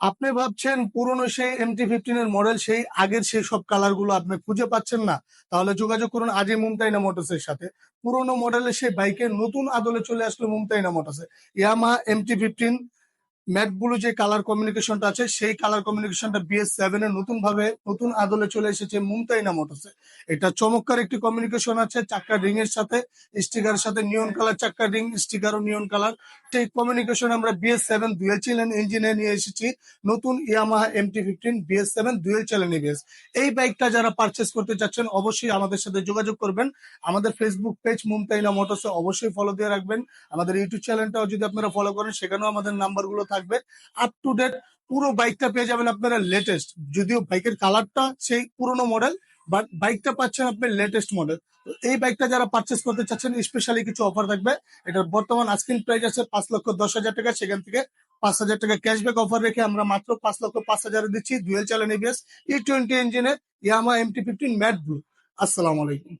আপনি ভাবছেন পুরনো সেই এমটি ফিফটিন এর মডেল সেই আগের সেই সব কালারগুলো আপনি খুঁজে পাচ্ছেন না, তাহলে যোগাযোগ করুন আজই মুমতাইনা মোটরসের সাথে। পুরনো মডেলের সেই বাইকের নতুন আদলে চলে আসলো মুমতাইনা মোটরসে Yamaha MT fifteen matte blue যে কালার কমিউনিকেশনটা আছে, সেই কালার কমিউনিকেশনটা বিএস সেভেন এর নতুন ভাবে নতুন আদলে চলে এসেছে মুমতাইনা মোটরসে এটা চমৎকার একটি কমিউনিকেশন আছে চাক্কার রিং এর সাথে স্টিকারের সাথে নিয়ন কালার চাক্কার রিং স্টিকার ও নিয়ন কালার সেই কমিউনিকেশন আমরা বিএস সেভেন দুয়েল চ্যানেল ইঞ্জিনে নিয়ে এসেছি। নতুন Yamaha MT fifteen BS seven dual channel EBS এই বাইকটা যারা পারচেস করতে চাচ্ছেন, অবশ্যই আমাদের সাথে যোগাযোগ করবেন। আমাদের ফেসবুক পেজ মুমতাইনা মোটরসে অবশ্যই ফলো দিয়ে রাখবেন। আমাদের ইউটিউব চ্যানেলটাও যদি আপনারা ফলো করেন, সেখানেও আমাদের নাম্বারগুলো থাকবে। আপ টু ডেট পুরো বাইকটা পেয়ে যাবেন আপনারা লেটেস্ট যদিও বাইকের কালারটা সেই পুরনো মডেল বাট বাইকটা পাচ্ছেন আপনি লেটেস্ট মডেল তো এই বাইকটা যারা পারচেস করতে চাচ্ছেন স্পেশালি কিছু অফার থাকবে। এটার বর্তমান আস্কিং প্রাইস আছে পাঁচ লক্ষ দশ হাজার টাকা। সেখান থেকে পাঁচ হাজার টাকা ক্যাশব্যাক অফার রেখে আমরা মাত্র পাঁচ লক্ষ পাঁচ হাজার দিচ্ছি। ডুয়েল চালান এবিএস ই টোয়েন্টি ইঞ্জিনের Yamaha MT fifteen matte blue আসসালামু আলাইকুম।